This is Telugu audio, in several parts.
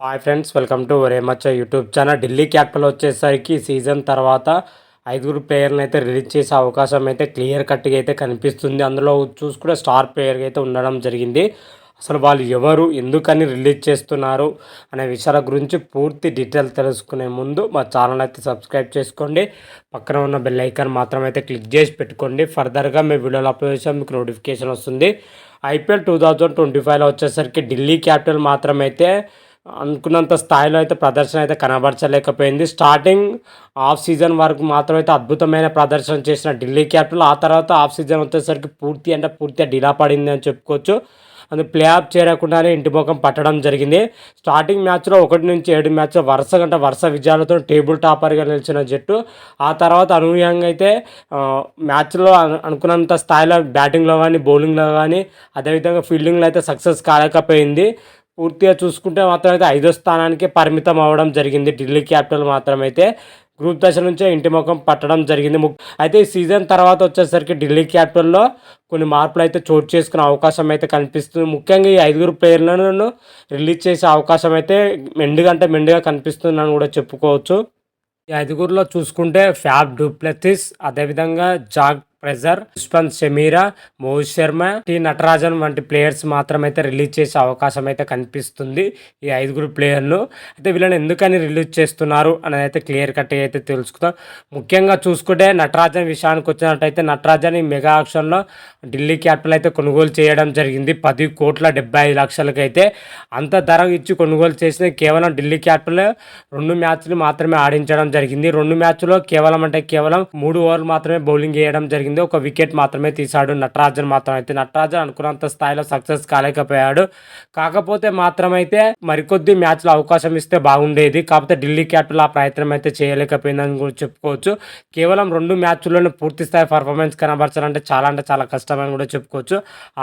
హాయ్ ఫ్రెండ్స్ వెల్కమ్ టు రేమచ్చ యూట్యూబ్ ఛానల్ ఢిల్లీ క్యాపిటల్ వచ్చేసరికి సీజన్ తర్వాత ఐదుగురు ప్లేయర్ని అయితే రిలీజ్ చేసే అవకాశం అయితే క్లియర్ కట్గా అయితే కనిపిస్తుంది. అందులో చూసుకుంటే స్టార్ ప్లేయర్గా అయితే ఉండడం జరిగింది. అసలు వాళ్ళు ఎవరు ఎందుకని రిలీజ్ చేస్తున్నారు అనే విషయాల గురించి పూర్తి డీటెయిల్ తెలుసుకునే ముందు మా ఛానల్ అయితే సబ్స్క్రైబ్ చేసుకోండి. పక్కన ఉన్న బెల్ ఐకాన్ మాత్రం అయితే క్లిక్ చేసి పెట్టుకోండి. ఫర్దర్గా మీ వీడియోలో అప్లోడ్ చేసాం మీకు నోటిఫికేషన్ వస్తుంది. ఐపీఎల్ టూ థౌజండ్ ట్వంటీ ఫైవ్లో వచ్చేసరికి ఢిల్లీ క్యాపిటల్ మాత్రమైతే అనుకున్నంత స్థాయిలో అయితే ప్రదర్శన అయితే కనబరచలేకపోయింది. స్టార్టింగ్ ఆఫ్ సీజన్ వరకు మాత్రం అయితే అద్భుతమైన ప్రదర్శన చేసిన ఢిల్లీ క్యాపిటల్ ఆ తర్వాత ఆఫ్ సీజన్ వచ్చేసరికి పూర్తి అంటే పూర్తిగా డిలా పడింది అని చెప్పుకోవచ్చు. అది ప్లే ఆఫ్ చేరకుండానే ఇంటి ముఖం పట్టడం జరిగింది. స్టార్టింగ్ మ్యాచ్లో ఒకటి నుంచి ఏడు మ్యాచ్లో వరుస గంట వరుస విజయాలతో టేబుల్ టాపర్గా నిలిచిన జట్టు. ఆ తర్వాత అనూహ్యంగా అయితే మ్యాచ్లో అనుకున్నంత స్థాయిలో బ్యాటింగ్లో కానీ బౌలింగ్లో కానీ అదేవిధంగా ఫీల్డింగ్లో అయితే సక్సెస్ కాలేకపోయింది. పూర్తిగా చూసుకుంటే మాత్రం అయితే ఐదో స్థానానికి పరిమితం అవ్వడం జరిగింది. ఢిల్లీ క్యాపిటల్ మాత్రమైతే గ్రూప్ దశ నుంచే ఇంటి ముఖం పట్టడం జరిగింది. అయితే ఈ సీజన్ తర్వాత వచ్చేసరికి ఢిల్లీ క్యాపిటల్లో కొన్ని మార్పులు అయితే చోటు చేసుకునే అవకాశం అయితే కనిపిస్తుంది. ముఖ్యంగా ఈ ఐదుగురు ప్లేయర్లను రిలీజ్ చేసే అవకాశం అయితే మెండుగంటే మెండుగా కనిపిస్తుందని కూడా చెప్పుకోవచ్చు. ఈ ఐదుగురిలో చూసుకుంటే ఫ్యాబ్ డూప్లెటిస్ అదేవిధంగా Jake Fraser. Dushmantha Chameera Mohit Sharma T Natarajan వంటి ప్లేయర్స్ మాత్రమైతే రిలీజ్ చేసే అవకాశం అయితే కనిపిస్తుంది ఈ ఐదుగురు ప్లేయర్లు. అయితే వీళ్ళని ఎందుకని రిలీజ్ చేస్తున్నారు అనేది అయితే క్లియర్ కట్ అయితే తెలుసుకుందాం. ముఖ్యంగా చూసుకుంటే నటరాజన్ విషయానికి వచ్చినట్టయితే నటరాజన్ ఈ మెగా ఆక్షన్లో ఢిల్లీ క్యాపిటల్ అయితే కొనుగోలు చేయడం జరిగింది. పది కోట్ల డెబ్బై ఐదు లక్షలకి అయితే అంత ధర ఇచ్చి కొనుగోలు చేసిన కేవలం ఢిల్లీ క్యాపిటల్ రెండు మ్యాచ్లు మాత్రమే ఆడించడం జరిగింది. రెండు మ్యాచ్లో కేవలం అంటే కేవలం మూడు ఓవర్లు మాత్రమే బౌలింగ్ చేయడం జరిగింది. జరిగింది. ఒక వికెట్ మాత్రమే తీశాడు. నటరాజన్ మాత్రం అయితే నటరాజన్ అనుకున్నంత స్థాయిలో సక్సెస్ కాలేకపోయాడు. కాకపోతే మాత్రమైతే మరికొద్ది మ్యాచ్లో అవకాశం ఇస్తే బాగుండేది. కాకపోతే ఢిల్లీ క్యాపిటల్ ఆ ప్రయత్నం అయితే చేయలేకపోయిందని కూడా చెప్పుకోవచ్చు. కేవలం రెండు మ్యాచ్ల్లోనే పూర్తి స్థాయి పర్ఫార్మెన్స్ కనబరచాలంటే చాలా అంటే చాలా కష్టమని కూడా చెప్పుకోవచ్చు.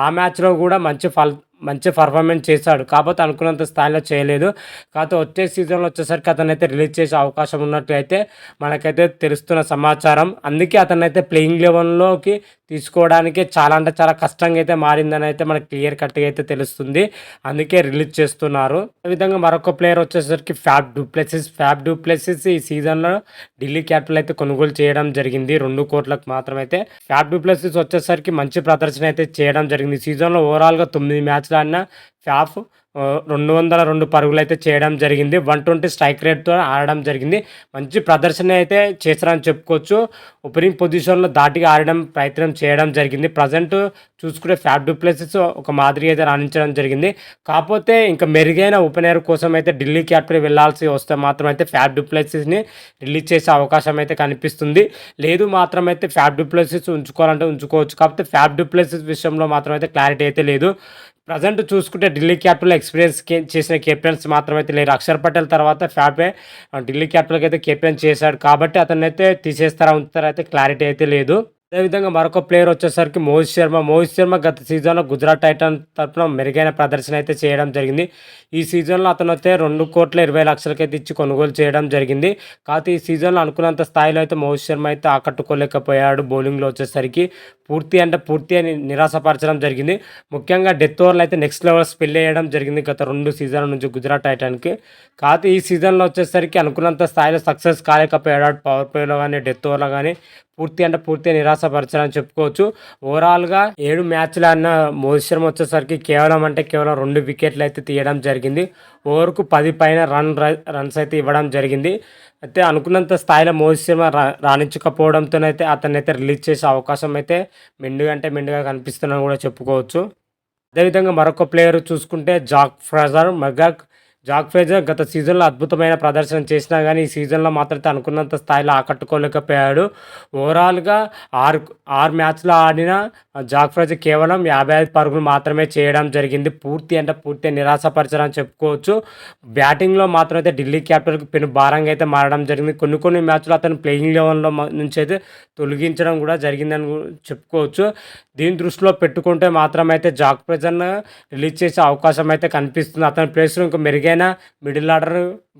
ఆ మ్యాచ్లో కూడా మంచి ఫల్ మంచి పర్ఫార్మెన్స్ చేశాడు. కాకపోతే అనుకున్నంత స్థాయిలో చేయలేదు. కాకపోతే వచ్చే సీజన్లో వచ్చేసరికి అతను అయితే రిలీజ్ చేసే అవకాశం ఉన్నట్లయితే మనకైతే తెలుస్తున్న సమాచారం. అందుకే అతను అయితే ప్లేయింగ్ లెవెల్లోకి తీసుకోవడానికి చాలా అంటే చాలా కష్టంగా అయితే మారిందని అయితే మనకు క్లియర్ కట్గా అయితే తెలుస్తుంది. అందుకే రిలీజ్ చేస్తున్నారు. అదేవిధంగా మరొక ప్లేయర్ వచ్చేసరికి ఫ్యాబ్ డూప్లెసిస్ ఫ్యాబ్ డూప్లెసిస్ ఈ సీజన్లో ఢిల్లీ క్యాపిటల్ అయితే కొనుగోలు చేయడం జరిగింది. రెండు కోట్లకు మాత్రమైతే ఫ్యాబ్ డూప్లెసిస్ వచ్చేసరికి మంచి ప్రదర్శన అయితే చేయడం జరిగింది. సీజన్లో ఓవరాల్గా తొమ్మిది మ్యాచ్లు ఆడిన ఫ్యాఫ్ రెండు వందల రెండు పరుగులు అయితే చేయడం జరిగింది. వన్ ట్వంటీ స్ట్రైక్ రేట్తో ఆడడం జరిగింది. మంచి ప్రదర్శన అయితే చేశారని చెప్పుకోవచ్చు. ఓపెనింగ్ పొజిషన్లో దాటిగా ఆడడం ప్రయత్నం చేయడం జరిగింది. ప్రజెంట్ చూసుకునే ఫ్యాట్ డూప్లెసెస్ ఒక మాదిరి అయితే రాణించడం జరిగింది. కాకపోతే ఇంకా మెరుగైన ఓపెనర్ కోసం అయితే ఢిల్లీ క్యాపిటల్ వెళ్ళాల్సి వస్తే మాత్రం అయితే ఫ్యాట్ డూప్లెసెస్ని రిలీజ్ చేసే అవకాశం అయితే కనిపిస్తుంది. లేదు మాత్రం అయితే ఫ్యాట్ డూప్లెసెస్ ఉంచుకోవాలంటే ఉంచుకోవచ్చు. కాకపోతే ఫ్యాట్ డూప్లెసెస్ విషయంలో మాత్రం అయితే క్లారిటీ అయితే లేదు. ప్రజెంట్ చూసుకుంటే ఢిల్లీ క్యాపిటల్ ఎక్స్పీరియన్స్ చేసిన కెప్టెన్స్ మాత్రమైతే లేరు. అక్షర్ పటేల్ తర్వాత ఫ్యాపే ఢిల్లీ క్యాపిటల్కి అయితే కెప్టెన్ చేశాడు. కాబట్టి అతన్ని అయితే తీసేస్తారా ఉంచుతారా అయితే క్లారిటీ అయితే లేదు. అదేవిధంగా మరొక ప్లేయర్ వచ్చేసరికి మోహిత్ శర్మ. మోహిత్ శర్మ గత సీజన్లో గుజరాత్ టైటన్ తరఫున మెరుగైన ప్రదర్శన అయితే చేయడం జరిగింది. ఈ సీజన్లో అతను అయితే రెండు కోట్ల ఇరవై లక్షలకైతే ఇచ్చి కొనుగోలు చేయడం జరిగింది. కాకపోతే ఈ సీజన్లో అనుకున్నంత స్థాయిలో అయితే మోహిత్ శర్మ అయితే ఆకట్టుకోలేకపోయాడు బౌలింగ్లో వచ్చేసరికి. పూర్తి అంటే పూర్తి అని నిరాశపరచడం జరిగింది. ముఖ్యంగా డెత్ ఓవర్లు అయితే నెక్స్ట్ లెవెల్ స్పెల్ వేయడం జరిగింది గత రెండు సీజన్ల నుంచి గుజరాత్ టైటాన్కి కాకపోతే ఈ సీజన్లో వచ్చేసరికి అనుకున్నంత స్థాయిలో సక్సెస్ కాలేకపోయాడు. పవర్ ప్లేలో కానీ డెత్ ఓవర్లో కానీ పూర్తి అంటే పూర్తిగా నిరాశపరచాలని చెప్పుకోవచ్చు. ఓవరాల్గా ఏడు మ్యాచ్లు అన్న మోహిత్ శర్మ వచ్చేసరికి కేవలం అంటే కేవలం రెండు వికెట్లు అయితే తీయడం జరిగింది. ఓవర్కు పది పైన రన్ రన్స్ అయితే ఇవ్వడం జరిగింది. అయితే అనుకున్నంత స్థాయిలో మోహిత్ శర్మ రా రాణించకపోవడంతోనైతే అతన్ని అయితే రిలీజ్ చేసే అవకాశం అయితే మెండుగా అంటే మెండుగా కనిపిస్తుందని కూడా చెప్పుకోవచ్చు. అదేవిధంగా మరొక ప్లేయర్ చూసుకుంటే Jake Fraser McGurk Jake Fraser గత సీజన్లో అద్భుతమైన ప్రదర్శన చేసినా కానీ ఈ సీజన్లో మాత్రం అనుకున్నంత స్థాయిలో ఆకట్టుకోలేకపోయాడు. ఓవరాల్గా ఆరు ఆరు మ్యాచ్లో ఆడిన జాక్ ఫ్రేజర్ కేవలం యాభై ఐదు పరుగులు మాత్రమే చేయడం జరిగింది. పూర్తి అంటే పూర్తి నిరాశపరచడం చెప్పుకోవచ్చు. బ్యాటింగ్లో మాత్రం అయితే ఢిల్లీ క్యాపిటల్కి పెను భారంగా అయితే మారడం జరిగింది. కొన్ని కొన్ని మ్యాచ్లు అతను ప్లేయింగ్ లెవెల్లో నుంచి అయితే తొలగించడం కూడా జరిగిందని చెప్పుకోవచ్చు. దీని దృష్టిలో పెట్టుకుంటే మాత్రం అయితే జాక్ ఫ్రేజర్ను రిలీజ్ చేసే అవకాశం అయితే కనిపిస్తుంది. అతని ప్లేస్లో ఇంకా మెరుగైన అయినా మిడిల్ ఆర్డర్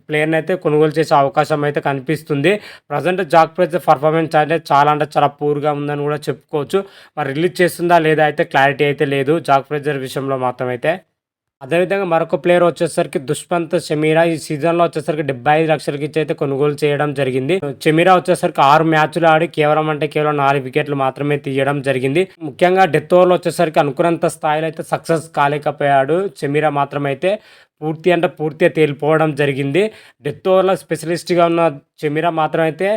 ప్లేయర్ని అయితే కొనుగోలు చేసే అవకాశం అయితే కనిపిస్తుంది. ప్రజెంట్ జాక్ ప్రైజ్ పర్ఫార్మెన్స్ అంటే చాలా అంటే చాలా పూర్గా ఉందని కూడా చెప్పుకోవచ్చు. మరి రిలీజ్ చేస్తుందా లేదా అయితే క్లారిటీ అయితే లేదు జాక్ ప్రైజర్ విషయంలో మాత్రం అయితే. అదేవిధంగా మరొక ప్లేయర్ వచ్చేసరికి దుష్పంత్ చెమీరా. ఈ సీజన్లో వచ్చేసరికి డెబ్బై ఐదు లక్షలకి ఇచ్చి అయితే కొనుగోలు చేయడం జరిగింది. చెమీరా వచ్చేసరికి ఆరు మ్యాచ్లు ఆడి కేవలం అంటే కేవలం నాలుగు వికెట్లు మాత్రమే తీయడం జరిగింది. ముఖ్యంగా డెత్ ఓవర్లో వచ్చేసరికి అనుకున్నంత స్థాయిలో అయితే సక్సెస్ కాలేకపోయాడు షమీరా మాత్రమైతే. పూర్తి అంటే పూర్తిగా తేలిపోవడం జరిగింది. డెత్ ఓవర్లో స్పెషలిస్ట్గా ఉన్న చెమీరా మాత్రం అయితే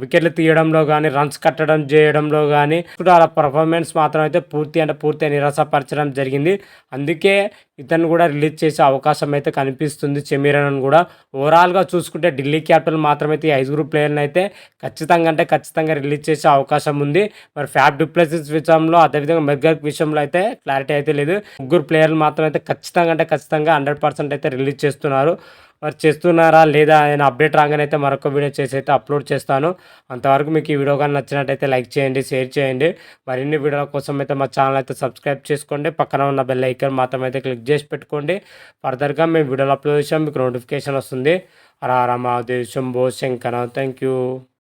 వికెట్లు తీయడంలో కానీ రన్స్ కట్టడం చేయడంలో కానీ ఇప్పుడు అలా పర్ఫార్మెన్స్ మాత్రం అయితే పూర్తి అంటే పూర్తిగా నిరాశపరచడం జరిగింది. అందుకే ఇతను కూడా రిలీజ్ చేసే అవకాశం అయితే కనిపిస్తుంది. చెమీరన్ కూడా ఓవరాల్గా చూసుకుంటే ఢిల్లీ క్యాపిటల్ మాత్రమైతే ఈ ఐదుగురు ప్లేయర్ని అయితే ఖచ్చితంగా అంటే ఖచ్చితంగా రిలీజ్ చేసే అవకాశం ఉంది. మరి ఫ్యాబ్ డిప్లెసిస్ విషయంలో అదేవిధంగా మెర్గర్ విషయంలో అయితే క్లారిటీ అయితే లేదు. ముగ్గురు ప్లేయర్లు మాత్రం అయితే ఖచ్చితంగా అంటే ఖచ్చితంగా హండ్రెడ్ పర్సెంట్ అయితే రిలీజ్ చేస్తున్నారు. మరి చేస్తున్నారా లేదా నేను అప్డేట్ రాగానే అయితే మరొక వీడియో చేసి అయితే అప్లోడ్ చేస్తాను. అంతవరకు మీకు ఈ వీడియో కానీ నచ్చినట్టయితే లైక్ చేయండి షేర్ చేయండి. మరిన్ని వీడియోల కోసం అయితే మా ఛానల్ అయితే సబ్స్క్రైబ్ చేసుకోండి. పక్కన ఉన్న బెల్ ఐకాన్ మాత్రం అయితే క్లిక్ చేసి పెట్టుకోండి. ఫర్దర్గా మేము వీడియోలు అప్లోడ్ చేసాం మీకు నోటిఫికేషన్ వస్తుంది. రామా దేశం శంభో శంకర థ్యాంక్ యూ